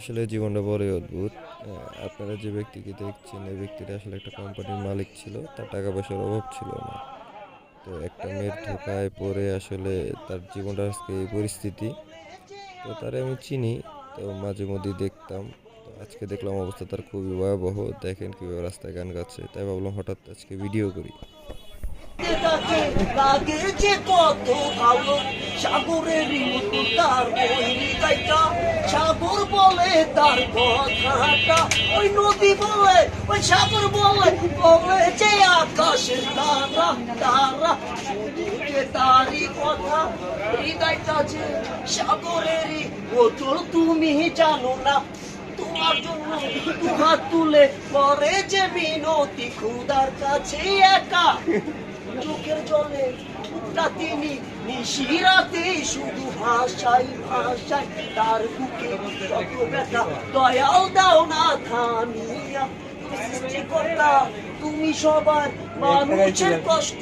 আসলে জীবনটা বড়ই অদ্ভুত। আপনারা যে ব্যক্তিকে দেখছেন, এই ব্যক্তিটা আসলে একটা কোম্পানির মালিক ছিল, তার টাকা পয়সার অভাব ছিল না। তো একটা মেয়ের ধোকায় পড়ে আসলে তার জীবনটা আজকে এই পরিস্থিতি। তো তারে আমি চিনি, তো মাঝে মধ্যেই দেখতাম। তো আজকে দেখলাম অবস্থা তার খুবই ভয়াবহ। দেখেন কীভাবে রাস্তায় গান গাচ্ছে। তাই ভাবলাম হঠাৎ আজকে ভিডিও করি। তাকে বলে, তার কথাটা ওই নদী বলে, ওই সাগর বলে বলে যে আকাশের তারা তারা তারই কথা। সাগরেরই বোতল, তুমি জানো না। তোমার জন্য তুলে পরে যে বিনতি খুদার কাছে একা, চোখের জলে মুখটা তিনি নিশিরাতে শুধু ভাষাই ভাষায় তার বুকে দয়াও ব্যথা দাও না থামিয়া। সৃষ্টিকর্তা তুমি সবার মানুষের কষ্ট